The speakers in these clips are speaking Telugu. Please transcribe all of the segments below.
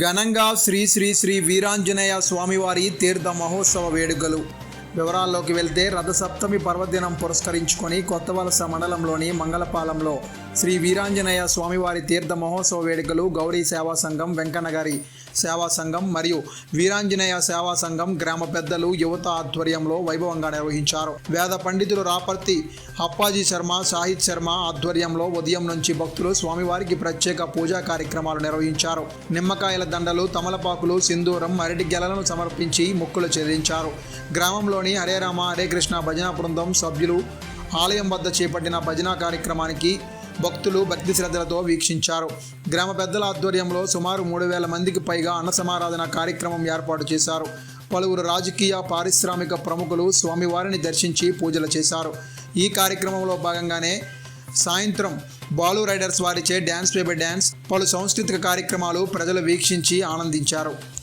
ఘనంగా శ్రీ శ్రీ శ్రీ వీరాంజనేయ స్వామివారి తీర్థ మహోత్సవ వేడుకలు. వివరాల్లోకి వెళ్తే రథసప్తమి పర్వదినం పురస్కరించుకొని కొత్తవలస మండలంలోని మంగళపాలెంలో శ్రీ వీరాంజనేయ స్వామివారి తీర్థ మహోత్సవ వేడుకలు గౌరీ సేవా సంఘం వెంకన్నగారి సేవా సంఘం మరియు వీరాంజనేయ సేవా సంఘం గ్రామ పెద్దలు యువత ఆధ్వర్యంలో వైభవంగా నిర్వహించారు. వేద పండితులు రాపర్తి అప్పాజీ శర్మ సాహిత్ శర్మ ఆధ్వర్యంలో ఉదయం నుంచి భక్తులు స్వామివారికి ప్రత్యేక పూజా కార్యక్రమాలు నిర్వహించారు. నిమ్మకాయల దండలు తమలపాకులు సింధూరం అరటి గెలలను సమర్పించి మొక్కులు చెల్లించారు. గ్రామంలోని హరే రామ హరే కృష్ణ భజన బృందం సభ్యులు ఆలయం వద్ద చేపట్టిన భజన కార్యక్రమానికి భక్తులు భక్తి శ్రద్ధలతో వీక్షించారు. గ్రామ పెద్దల ఆధ్వర్యంలో సుమారు మూడు వేల మందికి పైగా అన్న సమారాధన కార్యక్రమం ఏర్పాటు చేశారు. పలువురు రాజకీయ పారిశ్రామిక ప్రముఖులు స్వామివారిని దర్శించి పూజలు చేశారు. ఈ కార్యక్రమంలో భాగంగానే సాయంత్రం బాలు రైడర్స్ వారిచే డ్యాన్స్ బేబీ డ్యాన్స్ పలు సాంస్కృతిక కార్యక్రమాలు ప్రజలు వీక్షించి ఆనందించారు.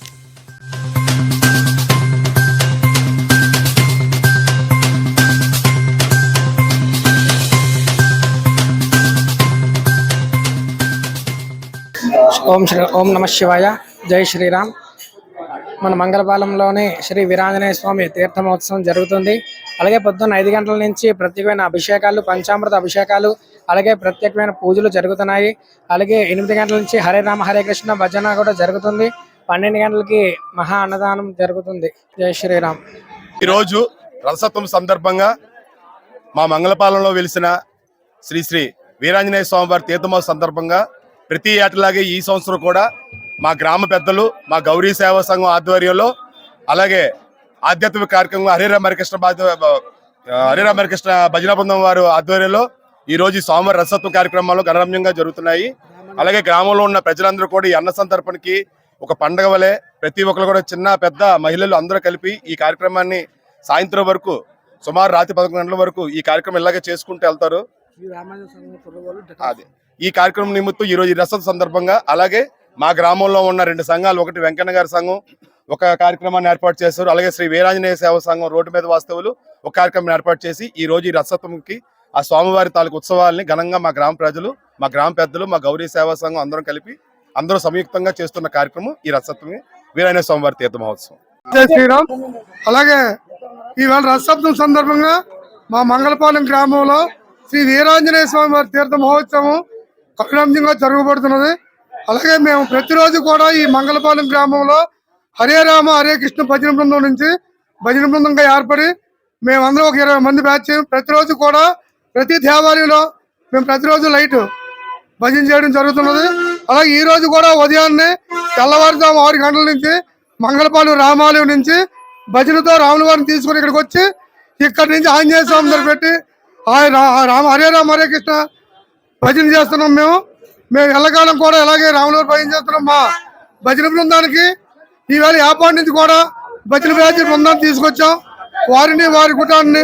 ఓం శ్రీ ఓం నమ శివాయ జై శ్రీరామ్. మన మంగళపాలెంలోని శ్రీ వీరాంజనేయ స్వామి తీర్థమహోత్సవం జరుగుతుంది. అలాగే పొద్దున్న ఐదు గంటల నుంచి ప్రత్యేకమైన అభిషేకాలు పంచామృత అభిషేకాలు అలాగే ప్రత్యేకమైన పూజలు జరుగుతున్నాయి. అలాగే ఎనిమిది గంటల నుంచి హరే రామ హరే కృష్ణ భజన కూడా జరుగుతుంది. పన్నెండు గంటలకి మహా అన్నదానం జరుగుతుంది. జై శ్రీరామ్. ఈరోజు రథసప్తమి సందర్భంగా మా మంగళపాలెంలో వెలిసిన శ్రీ శ్రీ వీరాంజనేయ స్వామివారి తీర్థమహోత్సవ సందర్భంగా ప్రతి ఏటలాగే ఈ సంవత్సరం కూడా మా గ్రామ పెద్దలు మా గౌరీ సేవా సంఘం ఆధ్వర్యంలో అలాగే ఆధ్యాత్మిక కార్యక్రమం హరే రామకృష్ణ హరే రామకృష్ణ భజన బృందం వారు ఆధ్వర్యంలో ఈ రోజు సోమవారం రసత్వ కార్యక్రమాలు గణరమ్యంగా జరుగుతున్నాయి. అలాగే గ్రామంలో ఉన్న ప్రజలందరూ కూడా ఈ అన్న సంతర్పణకి ఒక పండగ వలె ప్రతి ఒక్కరు కూడా చిన్న పెద్ద మహిళలు అందరూ కలిపి ఈ కార్యక్రమాన్ని సాయంత్రం వరకు సుమారు రాత్రి పదకొండు గంటల వరకు ఈ కార్యక్రమం ఇలాగే చేసుకుంటూ వెళ్తారు. అది. ఈ కార్యక్రమం నిమిత్తం ఈ రోజు ఈ రసం సందర్భంగా అలాగే మా గ్రామంలో ఉన్న రెండు సంఘాలు ఒకటి వెంకన్న గారి సంఘం ఒక కార్యక్రమాన్ని ఏర్పాటు చేస్తారు అలాగే శ్రీ వీరాంజనేయ సేవా సంఘం రోడ్డు మీద వాస్తవులు ఒక కార్యక్రమం ఏర్పాటు చేసి ఈ రోజు ఈ రసత్వంకి ఆ స్వామివారి తాలూకు ఉత్సవాల్ని ఘనంగా మా గ్రామ ప్రజలు మా గ్రామ పెద్దలు మా గౌరీ సేవా సంఘం అందరం కలిపి అందరూ సంయుక్తంగా చేస్తున్న కార్యక్రమం ఈ రసత్వమి వీరాంజనేయ స్వామివారి తీర్థ మహోత్సవం. జై శ్రీరామ్. అలాగే ఈవేళ రథసప్తం సందర్భంగా మా మంగళపాలెం గ్రామంలో శ్రీ వీరాంజనేయ స్వామి వారి తీర్థ మహోత్సవం కఠినంగా జరగబడుతున్నది. అలాగే మేము ప్రతిరోజు కూడా ఈ మంగళపాలెం గ్రామంలో హరే రామ హరే కృష్ణ భజన బృందం నుంచి భజన బృందంగా ఏర్పడి మేమందరం ఒక ఇరవై మంది బ్యాచ్ ప్రతిరోజు కూడా ప్రతి దేవాలయంలో మేము ప్రతిరోజు లైట్ భజన చేయడం జరుగుతున్నది. అలాగే ఈ రోజు కూడా ఉదయాన్నే తెల్లవారుజాము ఆరు గంటల నుంచి మంగళపాలెం రామాలయం నుంచి భజనతో రాముల వారిని తీసుకుని ఇక్కడికి వచ్చి ఇక్కడి నుంచి ఆంజనేయ స్వామి దగ్గర పెట్టి ఆయన రా- రామ హరే రామ హరే కృష్ణ. భజన చేస్తున్నాం మేము. మేము ఎల్లకాలం కూడా ఇలాగే రాములవారి భజన చేస్తున్నాం మా భజన బృందానికి. ఈవేళ వ్యాపారం నుంచి కూడా భజన బ్యాచ్ బృందాన్ని తీసుకొచ్చాం. వారిని వారి కుటాన్ని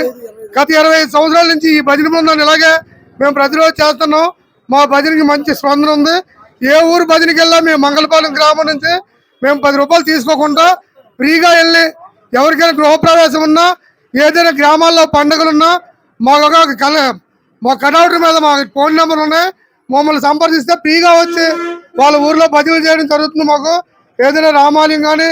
గత ఇరవై ఐదు సంవత్సరాల నుంచి ఈ భజన బృందాన్ని ఇలాగే మేము ప్రతిరోజు చేస్తున్నాం. మా భజనకి మంచి స్పందన ఉంది. ఏ ఊరు భజనకి వెళ్ళా మేము మంగళపాలెం గ్రామం నుంచి మేము పది రూపాయలు తీసుకోకుండా ఫ్రీగా వెళ్ళి ఎవరికైనా గృహప్రవేశం ఉన్నా ఏదైనా గ్రామాల్లో పండుగలున్నా మాకు ఒక కల మా కటౌట్ మీద మా ఫోన్ నెంబర్ ఉన్నాయి. మమ్మల్ని సంప్రదిస్తే ఫ్రీగా వచ్చి వాళ్ళ ఊర్లో భజనలు చేయడం జరుగుతుంది మాకు. ఏదైనా రామాలయం కానీ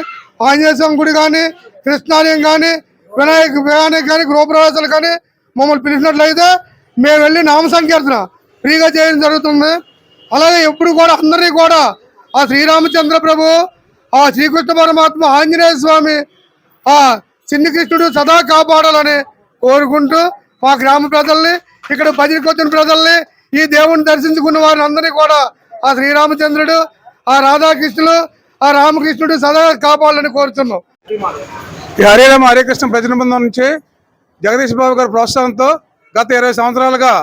ఆంజనేయ స్వామి గుడి కానీ కృష్ణాలయం కానీ వినాయక వినాయక కానీ గృహప్రవేశాలు కానీ మమ్మల్ని పిలిచినట్లయితే మేము వెళ్ళి నామ సంకీర్తన ఫ్రీగా చేయడం జరుగుతుంది. అలాగే ఎప్పుడు కూడా అందరినీ కూడా ఆ శ్రీరామచంద్ర ప్రభు ఆ శ్రీకృష్ణ పరమాత్మ ఆంజనేయ స్వామి ఆ చిన్ని కృష్ణుడు సదా కాపాడాలని కోరుకుంటూ మా గ్రామ ప్రజల్ని ఇక్కడ భజనకు వచ్చిన ప్రజల్ని ఈ దేవుని దర్శించుకున్న వారిని అందరినీ కూడా ఆ శ్రీరామచంద్రుడు ఆ రాధాకృష్ణుడు ఆ రామకృష్ణుడు సదా కాపాడాలని కోరుతున్నాం. ఈ హరేకృష్ణ భజన బృందం నుంచి జగదీష్ బాబు గారి ప్రోత్సాహంతో గత ఇరవై సంవత్సరాలుగా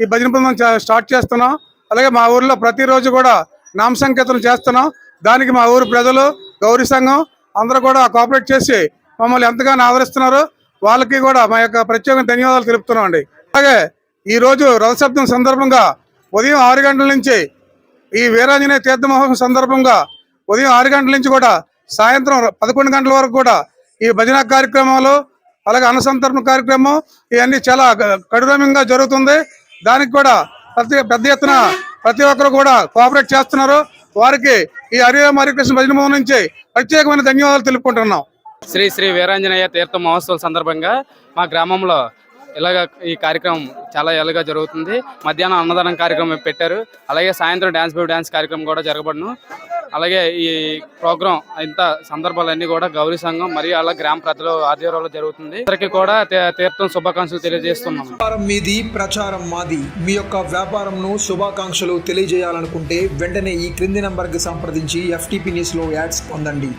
ఈ భజన బృందం స్టార్ట్ చేస్తున్నాం. అలాగే మా ఊర్లో ప్రతిరోజు కూడా నామ సంకేతం చేస్తున్నాం. దానికి మా ఊరు ప్రజలు గౌరీ సంఘం అందరూ కూడా కోఆపరేట్ చేసి మమ్మల్ని ఎంతగానో ఆదరిస్తున్నారు. వాళ్ళకి కూడా మా యొక్క ప్రత్యేక ధన్యవాదాలు తెలుపుతున్నాం అండి అలాగే ఈ రోజు రథసప్తం సందర్భంగా ఉదయం ఆరు గంటల నుంచి ఈ వీరాంజనేయ తీర్థ మహోత్సవం సందర్భంగా ఉదయం ఆరు గంటల నుంచి కూడా సాయంత్రం పదకొండు గంటల వరకు కూడా ఈ భజన కార్యక్రమాలు అలాగే అన్నసంతరణ కార్యక్రమం ఇవన్నీ చాలా గ- కఠినంగా జరుగుతుంది. దానికి కూడా ప్రతి పెద్ద ఎత్తున ప్రతి ఒక్కరు కూడా కోఆపరేట్ చేస్తున్నారు. వారికి ఈ హరిరామ హరికృష్ణ భజన భవన్ నుంచి ప్రత్యేకమైన ధన్యవాదాలు తెలుపుకుంటున్నాం. శ్రీ శ్రీ వీరాంజనేయ తీర్థ మహోత్సవం సందర్భంగా మా గ్రామంలో ఇలాగ ఈ కార్యక్రమం చాలా ఎలాగా జరుగుతుంది. మధ్యాహ్నం అన్నదానం కార్యక్రమం పెట్టారు. అలాగే సాయంత్రం డ్యాన్స్ బై డ్యాన్స్ కార్యక్రమం కూడా జరగబడును. అలాగే ఈ ప్రోగ్రాం ఇంత సందర్భాలన్నీ కూడా గౌరీ సంఘం మరియు అలా గ్రామ ప్రజలు ఆధ్వర్యంలో జరుగుతుంది. అందరికీ కూడా తీర్థం శుభాకాంక్షలు తెలియజేస్తున్నాం వ్యాపారం మీది ప్రచారం మాది. మీ యొక్క వ్యాపారంను శుభాకాంక్షలు తెలియజేయాలనుకుంటే వెంటనే ఈ క్రింది నంబర్కి సంప్రదించి ఎఫ్టీపీ న్యూస్లో యాడ్స్ పొందండి.